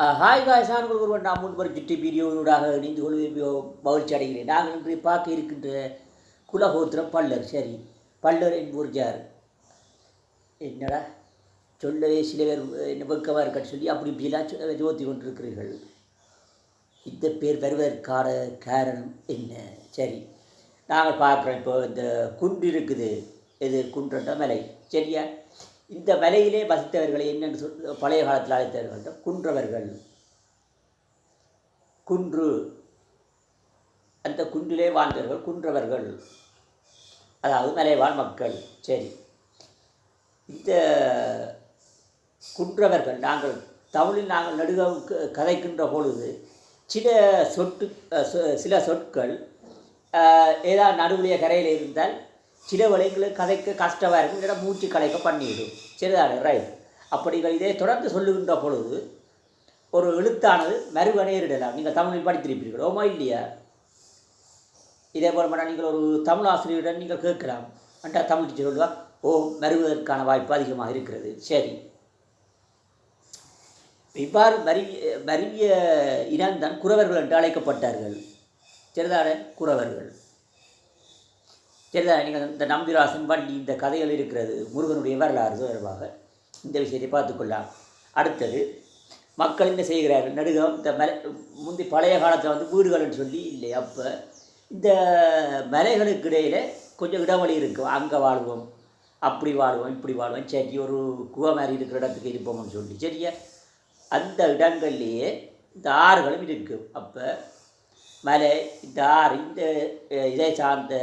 Hi காய் சான்கள் ஒருவன் நாம் முன்பர் கிட்டி வீடியோனூடாக இணைந்து கொள்வது மகிழ்ச்சி அடைகிறேன். நாங்கள் இன்று பார்க்க இருக்கின்ற குலகோத்திரம் பல்லர். சரி பல்லர் என்பூர் ஜார் என்னடா? சொல்லவே சில பேர் என்ன வெக்கமாக இருக்கன்னு சொல்லி அப்படி இப்படிலாம் ஜோதி கொண்டிருக்கிறீர்கள். இந்த பேர் வருவதற்கான காரணம் என்ன? சரி நாங்கள் பார்க்குறோம். இப்போ இந்த குன்று இருக்குது. இது குன்றன்ற மலை. சரியா? இந்த வலையிலே வசித்தவர்களை என்னென்று சொல் பழைய காலத்தில் அழைத்தவர்கள் குன்றவர்கள். குன்று. அந்த குன்றிலே வாழ்ந்தவர்கள் குன்றவர்கள். அதாவது மலைவாழ் மக்கள். சரி. இந்த குன்றவர்கள் நாங்கள் தமிழில் நாங்கள் நடுக க- கதைக்கின்ற பொழுது சில சொட்டு சொ- சில சொற்கள் ஏதாவது நடுவுடைய கரையில் இருந்தால் சில வழிகளுக்கு கதைக்க கஷ்டமாக இருக்கும் இல்லைன்னா மூச்சு கலைக்க பண்ணிவிடும். சரிதானே? ரைட் அப்படி இதை தொடர்ந்து சொல்லுகின்ற பொழுது ஒரு எழுத்தானது மறுவ நேரிடலாம் நீங்கள் தமிழில் படித்திருப்பீர்கள். ஓமா இல்லையா? இதே போல் பண்ணால் நீங்கள் ஒரு தமிழ் ஆசிரியருடன் நீங்கள் கேட்கலாம். அண்டா தமிழ் டீச்சர் சொல்லுவா ஓ மருவதற்கான வாய்ப்பு அதிகமாக இருக்கிறது. சரி. இவ்வாறு மருவிய மருவிய இனம்தான் குறவர்கள் என்று அழைக்கப்பட்டார்கள். சரிதானே? குறவர்கள். சரிதானே நீங்கள் இந்த நம்பிராசன் வள்ளி இந்த கதைகள் இருக்கிறது முருகனுடைய வரலாறு தொடர்பாக இந்த விஷயத்தை பார்த்துக்கொள்ளலாம் அடுத்தது மக்கள் என்ன செய்கிறார்கள்? நடுகம் இந்த மலை முந்தி பழைய காலத்தில் வந்து வீடுகள்னு சொல்லி இல்லை அப்போ இந்த மலைகளுக்கு இடையில் கொஞ்சம் இடவழி இருக்கும். அங்கே வாழ்வோம் அப்படி வாழ்வோம் இப்படி வாழ்வோம். சரி ஒரு குகை மாதிரி இருக்கிற இடத்துக்கு இருப்போம்னு சொல்லி சரியா? அந்த இடங்கள்லேயே இந்த ஆறுகளும் இருக்கும் அப்போ மலை இந்த ஆறு இந்த இதை சார்ந்த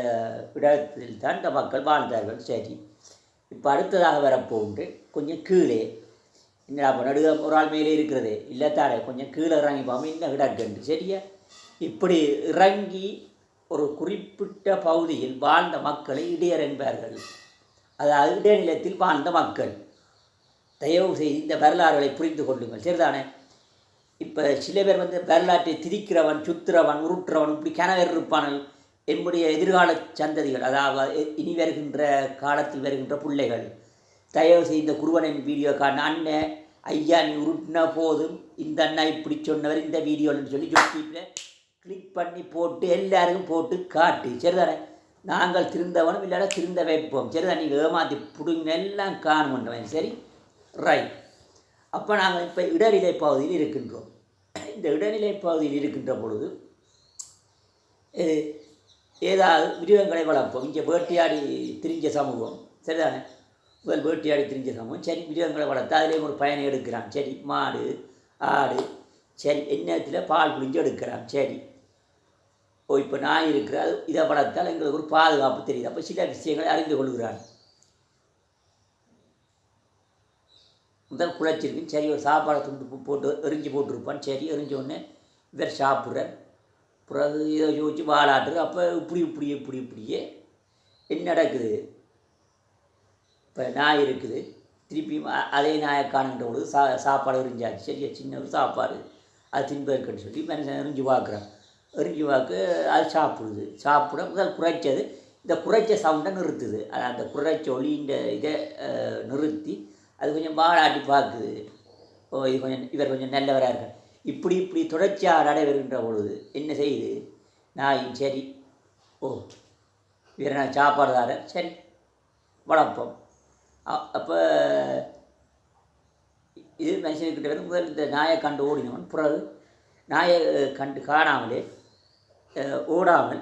இடத்தில் தான் இந்த மக்கள் வாழ்ந்தார்கள். சரி இப்போ அடுத்ததாக வரப்போன்று கொஞ்சம் கீழே. என்னடா அப்போ நடுக ஒரு ஆள் மேலே இருக்கிறது. இல்லை கொஞ்சம் கீழே இறங்கி போகாமல் இன்னும் இடக்கண்டு சரியா? இப்படி இறங்கி ஒரு குறிப்பிட்ட பகுதியில் வாழ்ந்த மக்களை இடையர் என்பார்கள். அதாவது இடைநிலத்தில் வாழ்ந்த மக்கள். தயவு செய்து இந்த வரலாறுகளை புரிந்து கொள்ளுங்கள். சரிதானே? இப்போ சில பேர் வந்து வரலாற்றை திரிக்கிறவன் சுத்துறவன் உருட்டுறவன் இப்படி கிணவர் இருப்பானல். என்னுடைய எதிர்கால சந்ததிகள் அதாவது இனி வருகின்ற காலத்தில் வருகின்ற பிள்ளைகள். தயவு செய்த இந்த குருவனின் வீடியோ காண அண்ணன் ஐயா நீ உருட்டின போதும். இந்த அண்ணா இப்படி சொன்னவர் இந்த வீடியோன்னு சொல்லி யூடியூப்பில் கிளிக் பண்ணி போட்டு எல்லாருக்கும் போட்டு காட்டு. சரிதானே? நாங்கள் திருந்தவனும் இல்லாத திருந்த வைப்போம். சரிதான்? நீங்கள் ஏமாற்றி பிடுங்க எல்லாம் காணுமன்றவன் சரி? ரைட் அப்போ நாங்கள் இப்போ இடநிலை பகுதியில் இருக்கின்றோம். இந்த இடநிலை பகுதியில் இருக்கின்ற பொழுது ஏதாவது மிருகங்களை வளர்ப்போம். இங்கே வேட்டையாடி திரிஞ்ச சமூகம் சரிதானே? முதல் வேட்டையாடி திரிஞ்ச சமூகம். சரி மிருகங்களை வளர்த்து அதிலேயும் ஒரு பயனை எடுக்கிறான். சரி மாடு ஆடு சரி எண்ணத்தில் பால் புழிஞ்சு எடுக்கிறான். சரி. ஓ இப்போ நான் இருக்கிற அது இதை வளர்த்தால் எங்களுக்கு ஒரு பாதுகாப்பு தெரியுது. அப்போ சில விஷயங்களை அறிந்து கொள்கிறான் முதல் குழைச்சிருக்கு சரி ஒரு சாப்பாடை துண்டு போட்டு எரிஞ்சு போட்டிருப்பான். சரி எரிஞ்ச உடனே இவர் சாப்பிட்றார். பிறகு இதை யோசிச்சு வாழாட்டுரு அப்போ இப்படி இப்படி இப்படி இப்படியே என்ன நடக்குது? இப்போ நாய் இருக்குது. திருப்பியும் அதே நாயை காணுகின்ற பொழுது சா சாப்பாடு எரிஞ்சாச்சு. சரியா சின்ன ஒரு சாப்பாடு. அது தின்பதற்குன்னு சொல்லி மனுஷன் எரிஞ்சு பார்க்குறான். எரிஞ்சு பார்க்க அது சாப்பிடுது. சாப்பிட முதல் குறைச்சது இந்த குறைச்ச சவுண்டை நிறுத்துது. அது அந்த குறைச்ச ஒளின்ற இதை நிறுத்தி அது கொஞ்சம் வாழாட்டி பார்க்குது. ஓ இது கொஞ்சம் இவர் கொஞ்சம் நல்லவராக இருக்கார். இப்படி இப்படி தொடர்ச்சியாக நடைபெறுகின்ற பொழுது என்ன செய்யுது நாய் சரி. ஓ இவர் நான் சாப்பாடுதார சரி. வளர்ப்போம். அப்போ இது மனுஷனுக்கிட்ட வந்து முதல் இந்த நாயை கண்டு ஓடினவன் பிறகு நாயை கண்டு காணாமலே ஓடாமல்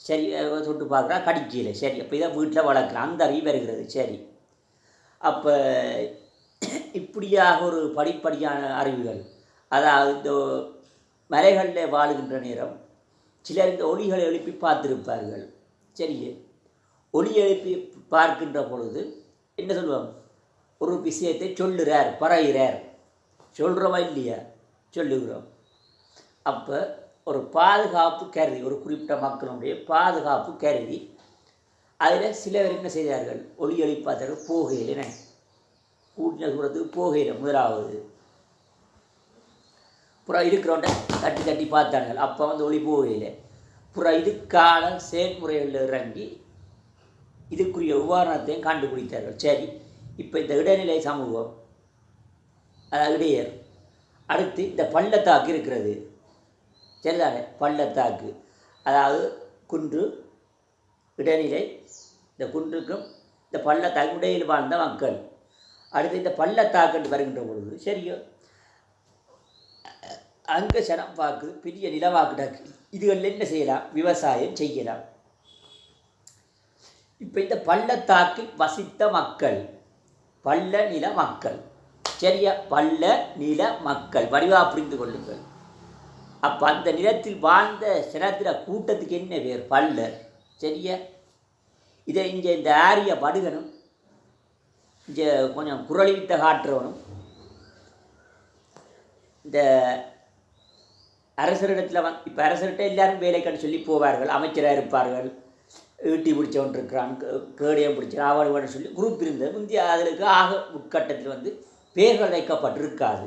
சரி தொட்டு பார்க்குறா கடிக்கல சரி அப்போ இதை வீட்டில் வளர்க்குறான். அந்த அறிவு வருகிறது. சரி. அப்போ இப்படியாக ஒரு படிப்படியான அறிவுகள் அதாவது இந்த மலைகளில் வாழுகின்ற நேரம் சிலர் இந்த ஒளிகளை எழுப்பி பார்த்திருப்பார்கள். சரியே? ஒளி எழுப்பி பார்க்கின்ற பொழுது என்ன சொல்லுவாங்க ஒரு விஷயத்தை சொல்லுறார் பறையிறார் சொல்கிறோமா இல்லையா? சொல்லுகிறோம். அப்போ ஒரு பாதுகாப்பு கருதி ஒரு குறிப்பிட்ட மக்களுடைய பாதுகாப்பு கருதி அதில் சிலர் என்ன செய்தார்கள்? ஒளி எழுப்பாத்தார்கள் போகையில் என்ன? கூட்டின தூரத்துக்கு போகையில் முதலாவது. புறா இருக்கிறவன்ட்ட தட்டி தட்டி பார்த்தார்கள். அப்போ வந்து ஒளி போகையில் புறா இதுக்கான செயல்முறைகளில் இறங்கி இதுக்குரிய உபகரணத்தையும் கண்டுபிடித்தார்கள். சரி இப்போ இந்த இடைநிலை சமூகம் அதாவது இடையர் அடுத்து இந்த பள்ளத்தாக்கு இருக்கிறது. சரிதானே? பள்ளத்தாக்கு அதாவது குன்று இடைநிலை இந்த குன்றுக்கும் இந்த பள்ளத்தாக்கு இடையில் வாழ்ந்த மக்கள். அடுத்து இந்த பள்ளத்தாக்குன்னு வருகின்ற பொழுது சரியோ? அங்கே சனம் வாக்கு பெரிய நிலவாக்குடாக்கு இதுகளில் என்ன செய்யலாம்? விவசாயம் செய்யலாம். இப்போ இந்த பள்ளத்தாக்கில் வசித்த மக்கள் பள்ள நில மக்கள். சரியா? பள்ள நில மக்கள். வடிவாக புரிந்து கொள்ளுங்கள். அப்போ அந்த நிலத்தில் வாழ்ந்த சினத்திர கூட்டத்துக்கு என்ன பேர்? பல்லர் சரியா இதை இங்கே இந்த ஆரிய படுகனும் இங்கே கொஞ்சம் குரலிட்ட காட்டுறவனும் இந்த அரசரிடத்தில் வந் இப்போ அரசர்கிட்ட எல்லாரும் வேலைக்கான்னு சொல்லி போவார்கள் அமைச்சராக இருப்பார்கள் ஈட்டி பிடிச்சவன் இருக்கிறான் கேடியம் பிடிச்சான் அவன் சொல்லி குரூப் இருந்தது. முந்தைய அதற்கு ஆக உட்கட்டத்தில் வந்து பெயர்கள் வைக்கப்பட்டிருக்காது.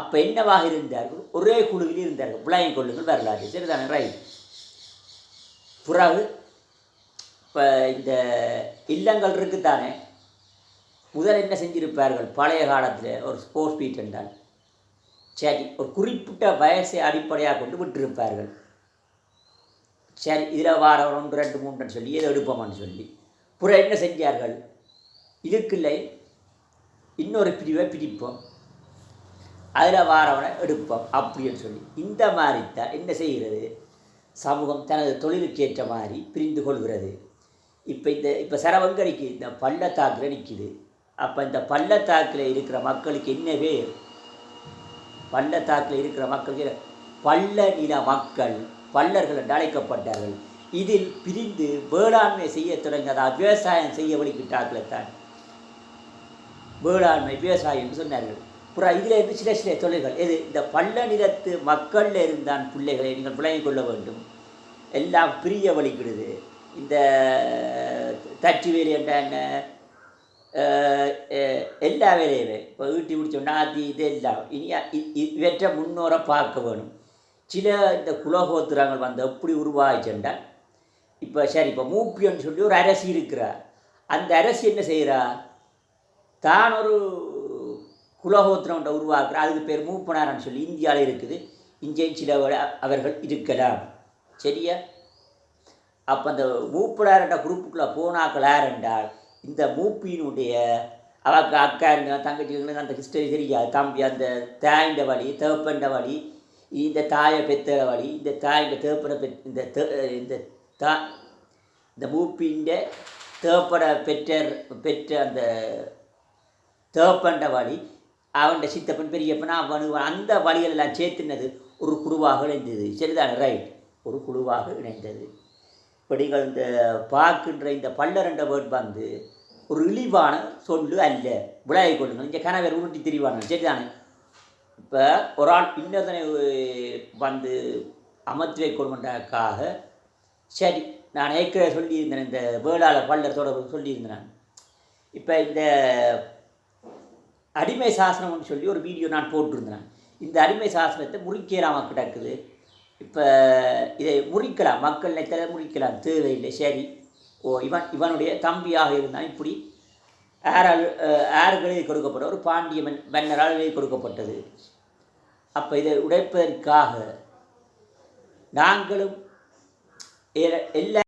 அப்போ என்னவாக இருந்தார்கள்? ஒரே குழுவில் இருந்தார்கள். புலாயம் கொள்ளுங்கள் வரலாறு. சரிதானே? ரைட் புறாவு. இப்போ இந்த இல்லங்கள் இருக்குத்தானே முதல் என்ன செஞ்சிருப்பார்கள்? பழைய காலத்தில் ஒரு ஸ்போர்ட்ஸ் பீட் என்றால் சரி ஒரு குறிப்பிட்ட வயசை அடிப்படையாக கொண்டு விட்டிருப்பார்கள். சரி இதில் வார ஒன்று ரெண்டு மூன்றுன்னு சொல்லி இதை எடுப்போம்னு சொல்லி. புற என்ன செஞ்சார்கள்? இதுக்குள்ளே இன்னொரு பிரிவை பிரிப்போம். அதில் வாரவனை எடுப்போம் அப்படின்னு சொல்லி. இந்த மாதிரி தான் என்ன செய்கிறது? சமூகம் தனது தொழிலுக்கு ஏற்ற மாதிரி பிரிந்து கொள்கிறது. இப்போ இந்த இப்போ சரவங்கரிக்கு இந்த பள்ளத்தாக்கில் நிற்கிது அப்போ இந்த பள்ளத்தாக்கில் இருக்கிற மக்களுக்கு என்ன பேர்? பள்ளத்தாக்கில் இருக்கிற மக்களுக்கு பள்ள நில மக்கள் பள்ளர்கள் என்று அழைக்கப்பட்டார்கள். இதில் பிரிந்து வேளாண்மை செய்ய தொடங்கியதா விவசாயம் செய்ய வழிகிட்டார்கள் தான் வேளாண்மை விவசாயம் சொன்னார்கள். புறம் இதில் இருந்து சில சில தொழில்கள். எது? இந்த பள்ள நிலத்து மக்களில் இருந்தான் பிள்ளைகளை நீங்கள் விளங்கிக் கொள்ள வேண்டும். எல்லாம் பிரிய வலிக்கிடுது இந்த தச்சு வேலை என்ற என்ன? எல்லா வேலையுமே. இப்போ ஈட்டி பிடிச்சோம் நாத்தி இது எல்லாம் இனி இவற்றை முன்னோரை பார்க்க வேணும். சில இந்த குலகோத்திரங்கள் வந்து எப்படி உருவாகிச்சென்றால் இப்போ சரி இப்போ மூப்பியன்னு சொல்லி ஒரு அரசி இருக்கிறார். அந்த அரசி என்ன செய்கிறா? தான் ஒரு குலகோத்திரம் உருவாக்குற அதுக்கு பேர் மூப்பனாரன்னு சொல்லி இந்தியாவில் இருக்குது. இங்கேயும் சில அவர்கள் இருக்கலாம். சரியா? அப்போ அந்த மூப்பனார்ன்ற குரூப்புக்குள்ளே போனாக்கள் யார் என்றால் இந்த மூப்பியினுடைய அவக்கு அக்கா இருங்க தங்கச்சிங்களுக்கு அந்த ஹிஸ்டரி தெரியாது. தம்பி அந்த தாயின்ற வழி தேப்பண்ட வழி இந்த தாயை பெற்ற வழி இந்த தாயின் தேப்பனை பெ இந்த இந்த தா இந்த மூப்பின் தேப்பனை பெற்ற பெற்ற அந்த தேப்பண்ட வழி அவன் சித்தப்பன் பெரியப்பன் அவனு அந்த வழிகளெல்லாம் சேர்த்துனது ஒரு குழுவாக இணைந்தது. சரிதான்? ரைட் ஒரு குழுவாக இணைந்தது. இப்போ நீங்கள் இந்த பார்க்கின்ற இந்த பல்லரண்ட வேர்ட் வந்து ஒரு இழிவான சொல்லு அல்ல. விளையாடி கொள்ளுங்கள். இங்கே கணவர் உருட்டி திரிவாங்க சரிதானே? இப்போ ஒரு ஆள் இன்னொருத்தனை வந்து அமர்த்தி வைக்கணுமென்றக்காக சரி நான் ஏற்கனவே சொல்லியிருந்தேன் இந்த வேளாளர் பல்லர் தொடர்பு சொல்லியிருந்தேன். இப்போ இந்த அடிமை சாசனம்னு சொல்லி ஒரு வீடியோ நான் போட்டிருந்தேன். இந்த அடிமை சாசனத்தை முறிக்கிறாம கிடக்குது இப்போ இதை முறிக்கலாம். மக்கள் நினைத்ததை முறிக்கலாம். தேவையில்லை. சரி. ஓ இவன் இவனுடைய தம்பியாக இருந்தான். இப்படி ஆரால் ஆறுகள் கொடுக்கப்பட்ட ஒரு பாண்டிய மன் மன்னரால் கொடுக்கப்பட்டது. அப்போ இதை உடைப்பதற்காக நாங்களும் எ- எல்லா